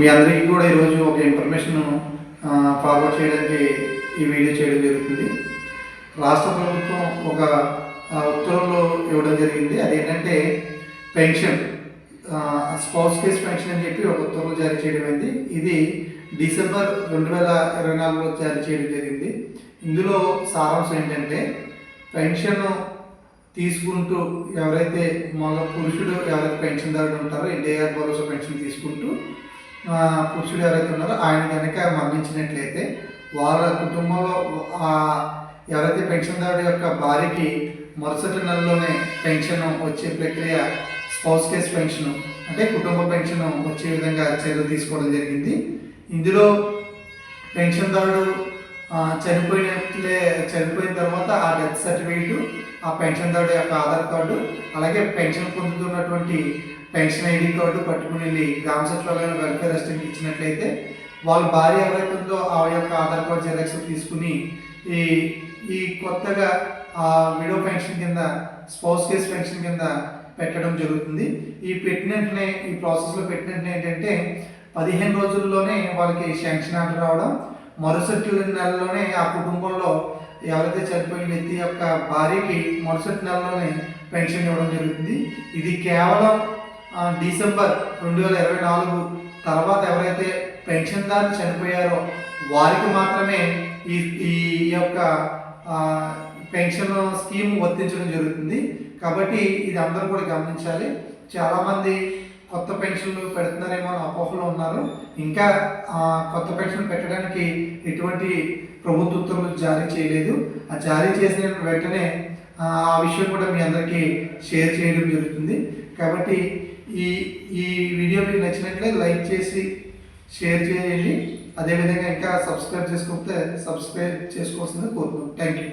మీ అందరికీ కూడా ఈరోజు ఒక ఇన్ఫర్మేషన్ ఫార్వర్డ్ చేయడానికి ఈ వీడియో చేయడం జరుగుతుంది. రాష్ట్ర ప్రభుత్వం ఒక ఆ, ఉత్తర్వులు ఇవ్వడం జరిగింది. అదేంటంటే పెన్షన్ స్పౌస్ కేస్ పెన్షన్ అని చెప్పి ఒక ఉత్తర్వులు జారీ చేయడం అయింది. ఇది డిసెంబర్ రెండు వేల ఇరవై నాలుగులో జారీ చేయడం జరిగింది. ఇందులో సారాంశం ఏంటంటే పెన్షన్ తీసుకుంటూ ఎవరైతే మగ పురుషుడు ఎవరైతే పెన్షన్దారుడు ఉంటారో ఎన్టీఆర్ భరోసా పెన్షన్ తీసుకుంటూ పురుషుడు ఎవరైతే ఉన్నారో ఆయన కనుక మరణించినట్లయితే వాళ్ళ కుటుంబంలో ఆ, ఎవరైతే పెన్షన్దారుడు యొక్క భార్యకి మరుసటి నెలలోనే పెన్షన్ వచ్చే ప్రక్రియ స్పౌస్ కేస్ పెన్షన్ అంటే కుటుంబ పెన్షన్ వచ్చే విధంగా చర్యలు తీసుకోవడం జరిగింది. ఇందులో పెన్షన్దారుడు చనిపోయినట్లే చనిపోయిన తర్వాత ఆ డెత్ సర్టిఫికేట్ ఆ పెన్షన్దారుడు యొక్క ఆధార్ కార్డు అలాగే పెన్షన్ పొందుతున్నటువంటి పెన్షన్ ఐడి కార్డు పట్టుకుని వెళ్ళి గ్రామ సచివాలయం వెల్ఫేర్ అసిస్టెంట్ ఇచ్చినట్లయితే వాళ్ళ భార్య ఎవరైతే ఉందో ఆ యొక్క ఆధార్ కార్డు జెరాక్స్ తీసుకుని ఈ ఈ కొత్తగా ఆ విడో పెన్షన్ కింద స్పౌస్ కేస్ పెన్షన్ కింద పెట్టడం జరుగుతుంది. ఈ పెట్టిన వెంటనే ఈ ప్రాసెస్లో పెట్టిన వెంటనే ఏంటంటే పదిహేను రోజుల్లోనే వాళ్ళకి శాంక్షన్ ఆర్డర్ రావడం మరుసటి నెలలోనే ఆ కుటుంబంలో ఎవరైతే చనిపోయిన వ్యక్తి యొక్క భార్యకి మరుసటి నెలలోనే పెన్షన్ ఇవ్వడం జరుగుతుంది. ఇది కేవలం డిసెంబర్ రెండు వేల ఇరవై నాలుగు తర్వాత ఎవరైతే పెన్షన్దారులు చనిపోయారో వారికి మాత్రమే ఈ ఈ యొక్క పెన్షన్ స్కీమ్ వర్తించడం జరుగుతుంది. కాబట్టి ఇది అందరూ కూడా గమనించాలి. చాలామంది కొత్త పెన్షన్లు పెడుతున్నారేమో అని అపోహలో ఉన్నారు. ఇంకా కొత్త పెన్షన్ పెట్టడానికి ఎటువంటి ప్రభుత్వ ఉత్తర్వులు జారీ చేయలేదు. ఆ జారీ చేసిన వెంటనే ఆ విషయం కూడా మీ అందరికీ షేర్ చేయడం జరుగుతుంది. కాబట్టి ఈ ఈ వీడియో మీకు నచ్చినట్లే లైక్ చేసి షేర్ చేయండి. అదేవిధంగా ఇంకా సబ్స్క్రైబ్ చేసుకోకపోతే సబ్స్క్రైబ్ చేసుకోవాల్సింది కోరుతున్నాను థ్యాంక్ యూ